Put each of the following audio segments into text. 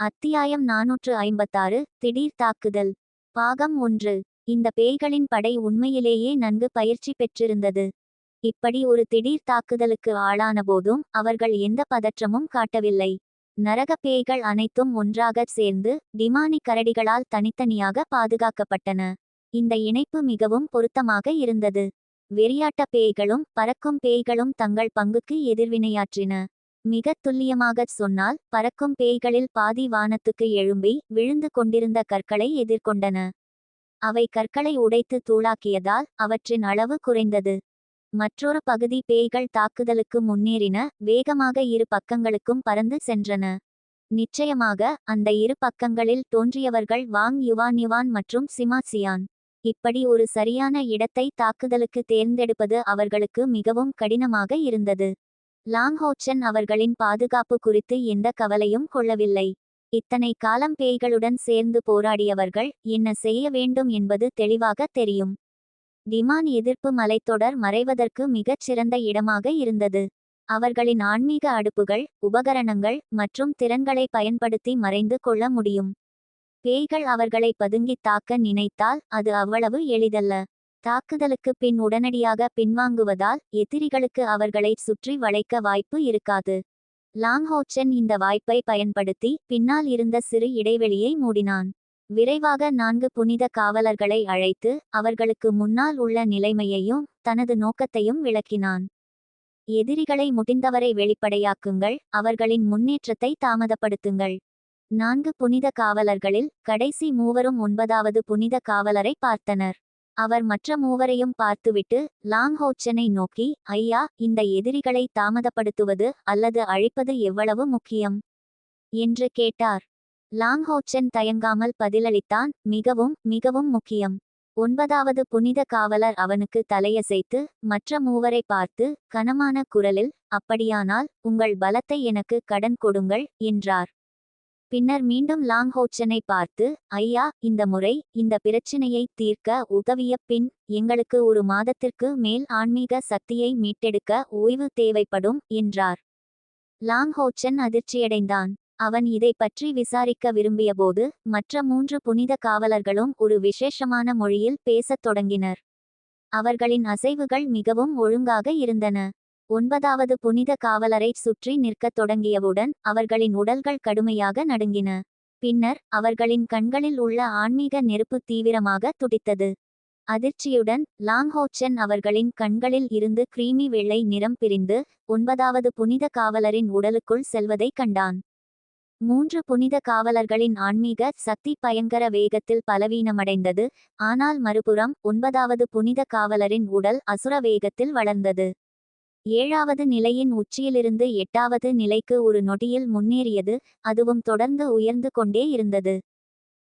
அத்தியாயம் நாநூற்று ஐம்பத்தாறு திடீர் தாக்குதல். பாகம் ஒன்று. இந்த பேய்களின் படை உண்மையிலேயே நன்கு பயிற்சி பெற்றிருந்தது. இப்படி ஒரு திடீர் தாக்குதலுக்கு ஆளான போதும் அவர்கள் எந்த பதற்றமும் காட்டவில்லை. நரக பேய்கள் அனைத்தும் ஒன்றாகச் சேர்ந்து டிமானி கரடிகளால் தனித்தனியாக பாதுகாக்கப்பட்டன. இந்த இணைப்பு மிகவும் பொருத்தமாக இருந்தது. வெறியாட்ட பேய்களும் பறக்கும் பேய்களும் தங்கள் பங்குக்கு எதிர்வினையாற்றின. மிகத் துல்லியமாகச் சொன்னால் பறக்கும் பேய்களில் பாதி வானத்துக்கு எழும்பி விழுந்து கொண்டிருந்த கற்களை எதிர்கொண்டன. அவை கற்களை உடைத்து தூளாக்கியதால் அவற்றின் அளவு குறைந்தது. மற்றொரு பகுதி பேய்கள் தாக்குதலுக்கு முன்னேறின வேகமாக இரு பக்கங்களுக்கும் பறந்து சென்றன. நிச்சயமாக அந்த இரு பக்கங்களில் தோன்றியவர்கள் வாங் யுவான் யுவான் மற்றும் சிமாசியான் இப்படி ஒரு சரியான இடத்தை தாக்குதலுக்கு தேர்ந்தெடுப்பது அவர்களுக்கு மிகவும் கடினமாக இருந்தது. லாங்ஹோச்சன் அவர்களின் பாதுகாப்பு குறித்து எந்த கவலையும் கொள்ளவில்லை. இத்தனை காலம் பேய்களுடன் சேர்ந்து போராடியவர்கள் என்ன செய்ய வேண்டும் என்பது தெளிவாக தெரியும். டிமான் எதிர்ப்பு மலைத்தொடர் மறைவதற்கு மிகச் சிறந்த இடமாக இருந்தது. அவர்களின் ஆன்மீக அடுப்புகள் உபகரணங்கள் மற்றும் திறன்களை பயன்படுத்தி மறைந்து கொள்ள முடியும். பேய்கள் அவர்களை பதுங்கித் தாக்க நினைத்தால் அது அவ்வளவு எளிதல்ல. தாக்குதலுக்கு பின் உடனடியாக பின்வாங்குவதால் எதிரிகளுக்கு அவர்களை சுற்றி வளைக்க வாய்ப்பு இருக்காது. லாங்ஹோச்சன் இந்த வாய்ப்பை பயன்படுத்தி பின்னால் இருந்த சிறு இடைவெளியை மூடினான். விரைவாக நான்கு புனித காவலர்களை அழைத்து அவர்களுக்கு முன்னால் உள்ள நிலைமையையும் தனது நோக்கத்தையும் விளக்கினான். எதிரிகளை முடிந்தவரை வெளிப்படையாக்குங்கள் அவர்களின் முன்னேற்றத்தை தாமதப்படுத்துங்கள். நான்கு புனித காவலர்களில் கடைசி மூவரும் ஒன்பதாவது புனித காவலரை பார்த்தனர். அவர் மற்ற மூவரையும் பார்த்துவிட்டு லாங்ஹோச்சனை நோக்கி ஐயா இந்த எதிரிகளை தாமதப்படுத்துவது அல்லது அழிப்பது எவ்வளவு முக்கியம் என்று கேட்டார். லாங்ஹோச்சன் தயங்காமல் பதிலளித்தான் மிகவும் மிகவும் முக்கியம். ஒன்பதாவது புனித காவலர் அவனுக்கு தலையசைத்து மற்ற மூவரை பார்த்து கனமான குரலில் அப்படியானால் உங்கள் பலத்தை எனக்கு கடன் கொடுங்கள் என்றார். பின்னர் மீண்டும் லாங் ஹோச்சனை பார்த்து ஐயா இந்த முறை இந்த பிரச்சினையை தீர்க்க உதவிய பின் எங்களுக்கு ஒரு மாதத்திற்கு மேல் ஆன்மீக சக்தியை மீட்டெடுக்க ஓய்வு தேவைப்படும் என்றார். லாங் ஹோச்சன் அதிர்ச்சியடைந்தான். அவன் இதை பற்றி விசாரிக்க விரும்பியபோது மற்ற மூன்று புனித காவலர்களும் ஒரு விசேஷமான மொழியில் பேசத் தொடங்கினர். அவர்களின் அசைவுகள் மிகவும் ஒழுங்காக இருந்தன. ஒன்பதாவது புனித காவலரை சுற்றி நிற்கத் தொடங்கியவுடன் அவர்களின் உடல்கள் கடுமையாக நடுங்கின. பின்னர் அவர்களின் கண்களில் உள்ள ஆன்மீக நெருப்பு தீவிரமாக துடித்தது. அதிர்ச்சியுடன் லாங்ஹோச்சன் அவர்களின் கண்களில் இருந்து கிரீமி வெள்ளை நிறம் பிரிந்து ஒன்பதாவது புனித காவலரின் உடலுக்குள் செல்வதை கண்டான். மூன்று புனித காவலர்களின் ஆன்மீக சக்தி பயங்கர வேகத்தில் பலவீனமடைந்தது. ஆனால் மறுபுறம் ஒன்பதாவது புனித காவலரின் உடல் அசுர வேகத்தில் வளர்ந்தது. ஏழாவது நிலையின் உச்சியிலிருந்து எட்டாவது நிலைக்கு ஒரு நொடியில் முன்னேறியது அதுவும் தொடர்ந்து உயர்ந்து கொண்டே இருந்தது.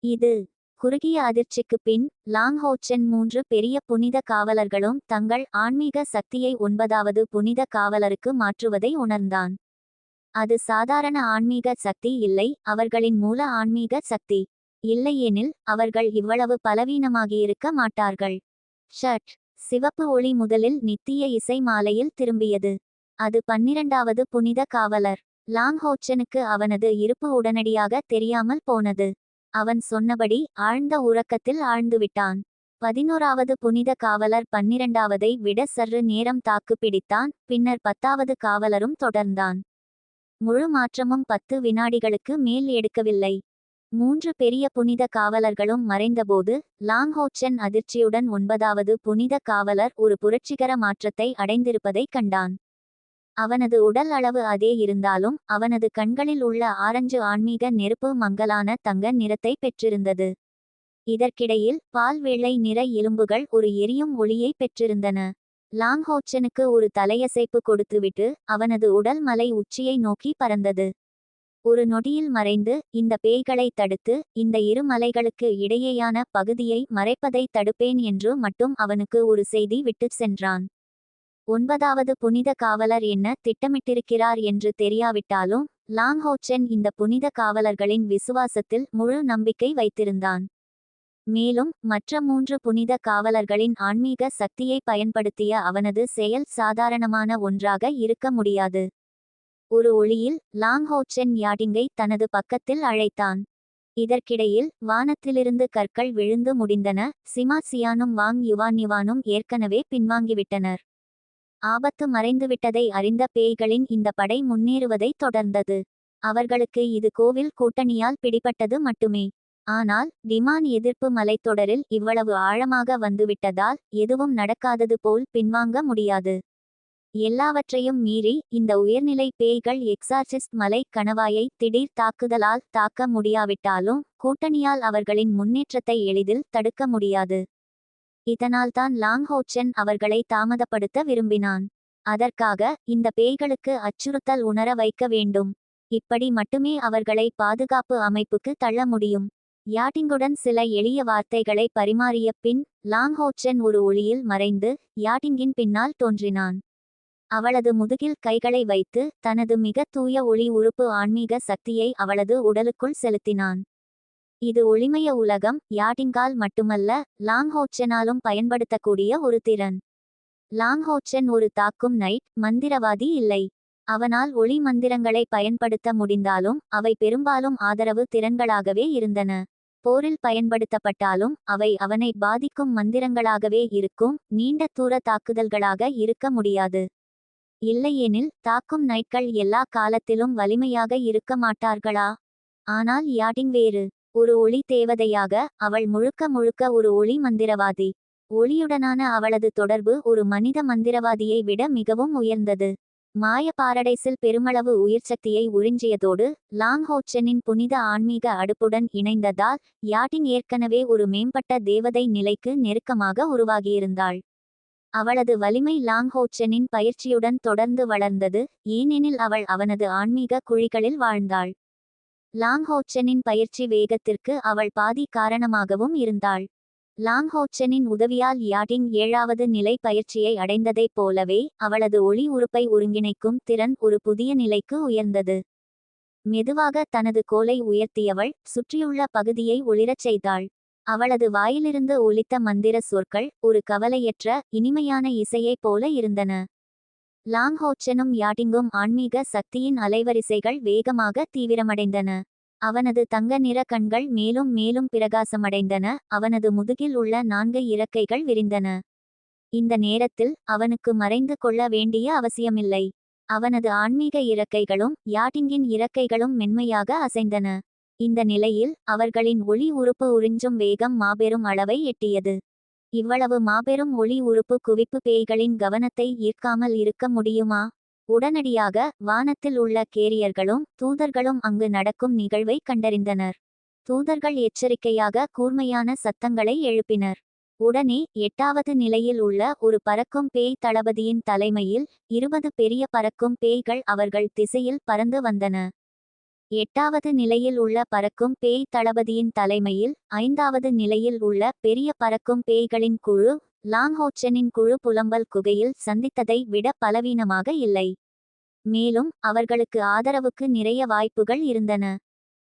இது குறுகிய அதிர்ச்சிக்கு பின் லாங்ஹோச்சன் மூன்று பெரிய புனித காவலர்களும் தங்கள் ஆன்மீக சக்தியை ஒன்பதாவது புனித காவலருக்கு மாற்றுவதை உணர்ந்தான். அது சாதாரண ஆன்மீக சக்தி இல்லை அவர்களின் மூல ஆன்மீக சக்தி. இல்லையெனில் அவர்கள் இவ்வளவு பலவீனமாகியிருக்க மாட்டார்கள். ஷட். சிவப்பு ஒளி முதலில் நித்திய இசை மாலையில் திரும்பியது. அது பன்னிரண்டாவது புனித காவலர். லாங்ஹோச்சனுக்கு அவனது இருப்பு உடனடியாக தெரியாமல் போனது. அவன் சொன்னபடி ஆழ்ந்த உறக்கத்தில் ஆழ்ந்துவிட்டான். பதினோராவது புனித காவலர் பன்னிரண்டாவதை விட சற்று நேரம் தாக்கு பிடித்தான் பின்னர் பத்தாவது காவலரும் தொடர்ந்தான். முழு மாற்றமும் பத்து வினாடிகளுக்கு மேல் எடுக்கவில்லை. மூன்று பெரிய புனித காவலர்களும் மறைந்தபோது லாங்ஹோச்சன் அதிர்ச்சியுடன் ஒன்பதாவது புனித காவலர் ஒரு புரட்சிகர மாற்றத்தை அடைந்திருப்பதைக் கண்டான். அவனது உடல் அளவு அதே இருந்தாலும் அவனது கண்களில் உள்ள ஆரஞ்சு ஆன்மீக நெருப்பு மங்கலான தங்க நிறத்தை பெற்றிருந்தது. இதற்கிடையில் பால் வெள்ளை நிற எலும்புகள் ஒரு எரியும் ஒளியை பெற்றிருந்தன. லாங்ஹோச்சனுக்கு ஒரு தலையசைப்பு கொடுத்துவிட்டு அவனது உடல் மலை உச்சியை நோக்கி பறந்தது. ஒரு நொடியில் மறைந்து இந்த பேய்களை தடுத்து இந்த இரு மலைகளுக்கு இடையேயான பகுதியை மறைப்பதை தடுப்பேன் என்று மட்டும் அவனுக்கு ஒரு செய்தி விட்டுச் சென்றான். ஒன்பதாவது புனித காவலர் என்ன திட்டமிட்டிருக்கிறார் என்று தெரியாவிட்டாலும் லாங்ஹோச்சன் இந்த புனித காவலர்களின் விசுவாசத்தில் முழு நம்பிக்கை வைத்திருந்தான். மேலும் மற்ற மூன்று புனித காவலர்களின் ஆன்மீக சக்தியை பயன்படுத்திய அவனது செயல் சாதாரணமான ஒன்றாக இருக்க முடியாது. ஒரு ஒளியில் லாங்ஹோச்சென் யாடிங்கை தனது பக்கத்தில் அழைத்தான். இதற்கிடையில் வானத்திலிருந்து கற்கள் விழுந்து முடிந்தன. சிமா சியானும் வாங் யுவான் யுவானும் ஏற்கனவே பின்வாங்கிவிட்டனர். ஆபத்து மறைந்துவிட்டதை அறிந்த பேய்களின் இந்த படை முன்னேறுவதை தொடர்ந்தது. அவர்களுக்கு இது கோவில் கூட்டணியால் பிடிபட்டது மட்டுமே. ஆனால் டிமான் எதிர்ப்பு மலைத்தொடரில் இவ்வளவு ஆழமாக வந்துவிட்டதால் எதுவும் நடக்காதது போல் பின்வாங்க முடியாது. எல்லாவற்றையும் மீறி இந்த உயர்நிலை பேய்கள் எக்ஸார்சிஸ்ட் மலை கணவாயை திடீர் தாக்குதலால் தாக்க முடியாவிட்டாலும் கூட்டணியால் அவர்களின் முன்னேற்றத்தை எளிதில் தடுக்க முடியாது. இதனால்தான் லாங்ஹோச்சன் அவர்களை தாமதப்படுத்த விரும்பினான். அதற்காக இந்த பேய்களுக்கு அச்சுறுத்தல் உணர வைக்க வேண்டும். இப்படி மட்டுமே அவர்களை பாதுகாப்பு அமைப்புக்கு தள்ள முடியும். யாட்டிங்குடன் சில எளிய வார்த்தைகளை பரிமாறிய பின் லாங்ஹோச்சன் ஒரு ஒளியில் மறைந்து யாட்டிங்கின் பின்னால் தோன்றினான். அவளது முதுகில் கைகளை வைத்து தனது மிக தூய ஒளி உறுப்பு ஆன்மீக சக்தியை அவளது உடலுக்குள் செலுத்தினான். இது ஒளிமய உலகம் யாட்டிங்கால் மட்டுமல்ல லாங்ஹோச்சனாலும் பயன்படுத்தக்கூடிய ஒரு திறன். லாங்ஹோச்சன் ஒரு தாக்கும் நைட் மந்திரவாதி இல்லை. அவனால் ஒளி மந்திரங்களை பயன்படுத்த முடிந்தாலும் அவை பெரும்பாலும் ஆதரவு திறன்களாகவே இருந்தன. போரில் பயன்படுத்தப்பட்டாலும் அவை அவனை பாதிக்கும் மந்திரங்களாகவே இருக்கும் நீண்ட தூர தாக்குதல்களாக இருக்க முடியாது. இல்லையெனில் தாக்கும் நைட்கள் எல்லா காலத்திலும் வலிமையாக இருக்க மாட்டார்களா? ஆனால் யாட்டிங் வேறு. ஒரு ஒளி தேவதையாக அவள் முழுக்க முழுக்க ஒரு ஒளி மந்திரவாதி. ஒளியுடனான அவளது தொடர்பு ஒரு மனித மந்திரவாதியை விட மிகவும் உயர்ந்தது. மாய பாரடைசில் பெருமளவு உயிர்சக்தியை உறிஞ்சியதோடு லாங்ஹோச்சனின் புனித ஆன்மீக அடுப்புடன் இணைந்ததால் யாட்டின் ஏற்கனவே ஒரு மேம்பட்ட தேவதை நிலைக்கு நெருக்கமாக உருவாகியிருந்தாள். அவளது வலிமை லாங்ஹோச்சனின் பயிற்சியுடன் தொடர்ந்து வளர்ந்தது ஏனெனில் அவள் அவனது ஆன்மீக குழிகளில் வாழ்ந்தாள். லாங்ஹோச்சனின் பயிற்சி வேகத்திற்கு அவள் பாதி காரணமாகவும் இருந்தாள். லாங்ஹோச்சனின் உதவியால் யாட்டின் ஏழாவது நிலை பயிற்சியை அடைந்ததைப் போலவே அவளது ஒளி உறுப்பை ஒருங்கிணைக்கும் திறன் ஒரு புதிய நிலைக்கு உயர்ந்தது. மெதுவாக தனது கோலை உயர்த்தியவள் சுற்றியுள்ள பகுதியை ஒளிரச் செய்தாள். அவளது வாயிலிருந்து ஒலித்த மந்திர சொற்கள் ஒரு கவலையற்ற இனிமையான இசையைப் போல இருந்தன. லாங்ஹோச்சனும் யாட்டிங்கும் ஆன்மீக சக்தியின் அலைவரிசைகள் வேகமாக தீவிரமடைந்தன. அவனது தங்க நிற கண்கள் மேலும் மேலும் பிரகாசமடைந்தன. அவனது முதுகில் உள்ள நான்கு இறக்கைகள் விரிந்தன. இந்த நேரத்தில் அவனுக்கு மறைந்து கொள்ள வேண்டிய அவசியமில்லை. அவனது ஆன்மீக இறக்கைகளும் யாட்டிங்கின் இறக்கைகளும் மென்மையாக அசைந்தன. இந்த நிலையில் அவர்களின் ஒளி உறுப்பு உறிஞ்சும் வேகம் மாபெரும் அளவை எட்டியது. இவ்வளவு மாபெரும் ஒளி உறுப்பு குவிப்பு பேய்களின் கவனத்தை ஈர்க்காமல் இருக்க முடியுமா? உடனடியாக வானத்தில் உள்ள கேரியர்களும் தூதர்களும் அங்கு நடக்கும் நிகழ்வை கண்டறிந்தனர். தூதர்கள் எச்சரிக்கையாக கூர்மையான சத்தங்களை எழுப்பினர். உடனே எட்டாவது நிலையில் உள்ள ஒரு பறக்கும் பேய் தளபதியின் தலைமையில் இருபது பெரிய பறக்கும் பேய்கள் அவர்கள் திசையில் பறந்து வந்தன. எட்டாவது நிலையில் உள்ள பறக்கும் பேய் தளபதியின் தலைமையில் ஐந்தாவது நிலையில் உள்ள பெரிய பறக்கும் பேய்களின் குழு லாங்ஹோச்சனின் குழு புலம்பல் குகையில் சந்தித்ததை விட பலவீனமாக இல்லை. மேலும் அவர்களுக்கு ஆதரவுக்கு நிறைய வாய்ப்புகள் இருந்தன.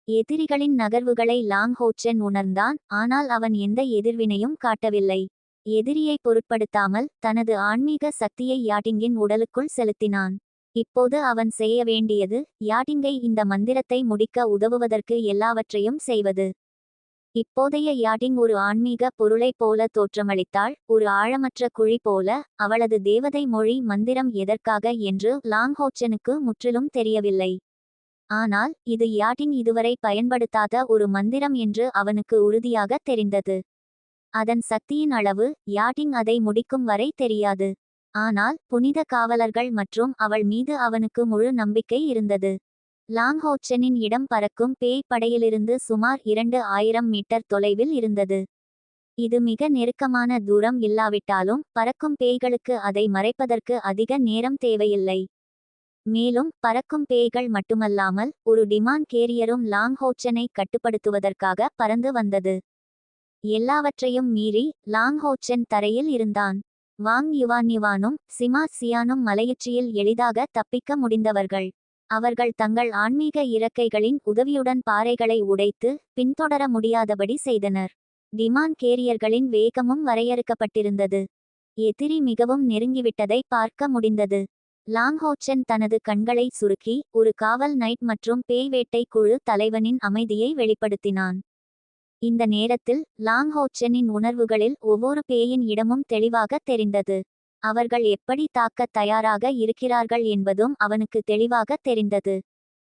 எதிரிகளின் நகர்வுகளை லாங்ஹோச்சன் உணர்ந்தான் ஆனால் அவன் எந்த எதிர்வினையும் காட்டவில்லை. எதிரியை பொருட்படுத்தாமல் தனது ஆன்மீக சக்தியை யாட்டிங்கின் உடலுக்குள் செலுத்தினான். இப்போது அவன் செய்ய வேண்டியது யாட்டிங்கை இந்த மந்திரத்தை முடிக்க உதவுவதற்கு எல்லாவற்றையும் செய்வது. இப்போதைய யாட்டிங் ஒரு ஆன்மீக பொருளைப் போல தோற்றமளித்தாள் ஒரு ஆழமற்ற குழி போல அவளது தேவதை மொழி மந்திரம் எதற்காக என்று லாங்ஹோச்சனுக்கு முற்றிலும் தெரியவில்லை. ஆனால் இது யாட்டிங் இதுவரை பயன்படுத்தாத ஒரு மந்திரம் என்று அவனுக்கு உறுதியாக தெரிந்தது. அதன் சக்தியின் அளவு யாட்டிங் அதை முடிக்கும் வரை தெரியாது. ஆனால் புனித காவலர்கள் மற்றும் அவள் மீது அவனுக்கு முழு நம்பிக்கை இருந்தது. லாங்ஹோச்சனின் இடம் பறக்கும் பேய் படையிலிருந்து சுமார் இரண்டு ஆயிரம் மீட்டர் தொலைவில் இருந்தது. இது மிக நெருக்கமான தூரம் இல்லாவிட்டாலும் பறக்கும் பேய்களுக்கு அதை மறைப்பதற்கு அதிக நேரம் தேவையில்லை. மேலும் பறக்கும் பேய்கள் மட்டுமல்லாமல் ஒரு டிமான் கேரியரும் லாங்ஹோச்சனை கட்டுப்படுத்துவதற்காக பறந்து வந்தது. எல்லாவற்றையும் மீறி லாங்ஹோச்சன் தரையில் இருந்தான். வாங் யுவான்யுவானும் சிமா சியானும் மலையுச்சியில் எளிதாக தப்பிக்க முடிந்தவர்கள். அவர்கள் தங்கள் ஆன்மீக இறக்கைகளின் உதவியுடன் பாறைகளை உடைத்து பின்தொடர முடியாதபடி செய்தனர். விமான் கேரியர்களின் வேகமும் வரையறுக்கப்பட்டிருந்தது. எதிரி மிகவும் நெருங்கிவிட்டதை பார்க்க முடிந்தது. லாங்ஹோச்சன் தனது கண்களை சுருக்கி ஒரு காவல் நைட் மற்றும் பேய் வேட்டை குழு தலைவனின் அமைதியை வெளிப்படுத்தினான். இந்த நேரத்தில் லாங்ஹோச்சனின் உணர்வுகளில் ஒவ்வொரு பேயின் இடமும் தெளிவாக தெரிந்தது. அவர்கள் எப்படி தாக்கத் தயாராக இருக்கிறார்கள் என்பதும் அவனுக்கு தெளிவாக தெரிந்தது.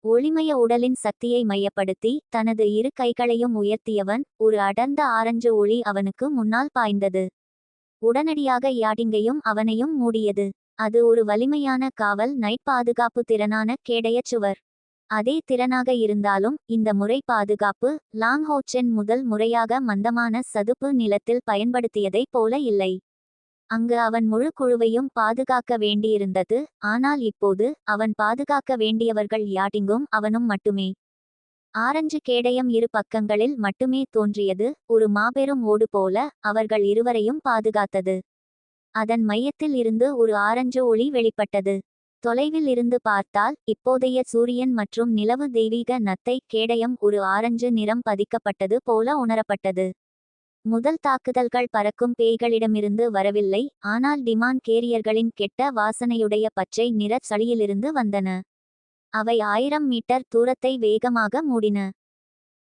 ஒளிமய உடலின் சக்தியை மையப்படுத்தி தனது இரு கைகளையும் உயர்த்தியவன் ஒரு அடர்ந்த ஆரஞ்சு ஒளி அவனுக்கு முன்னால் பாய்ந்தது. உடனடியாக யாடிங்கையும் அவனையும் மூடியது. அது ஒரு வலிமையான காவல் நைட் பாதுகாப்பு திறனான கேடயச் சுவர். அதே திறனாக இருந்தாலும் இந்த முறை பாதுகாப்பு லாங்ஹோச்சென் முதல் முறையாக மந்தமான சதுப்பு நிலத்தில் பயன்படுத்தியதைப் போல இல்லை. அங்கு அவன் முழு குழுவையும் பாதுகாக்க வேண்டியிருந்தது ஆனால் இப்போது அவன் பாதுகாக்க வேண்டியவர்கள் யாட்டிங்கும் அவனும் மட்டுமே. ஆரஞ்சு கேடயம் இரு பக்கங்களில் மட்டுமே தோன்றியது ஒரு மாபெரும் ஓடு போல அவர்கள் இருவரையும் பாதுகாத்தது. அதன் மையத்தில் இருந்து ஒரு ஆரஞ்சு ஒளி வெளிப்பட்டது. தொலைவில் இருந்து பார்த்தால் இப்போதைய சூரியன் மற்றும் நிலவு தெய்வீக நத்தை கேடயம் ஒரு ஆரஞ்சு நிறம் பதிக்கப்பட்டது போல உணரப்பட்டது. முதல் தாக்குதல்கள் பறக்கும் பேய்களிடமிருந்து வரவில்லை ஆனால் டிமான் கேரியர்களின் கெட்ட வாசனையுடைய பச்சை நிற சளியிலிருந்து வந்தன. அவை ஆயிரம் மீட்டர் தூரத்தை வேகமாக மூடின.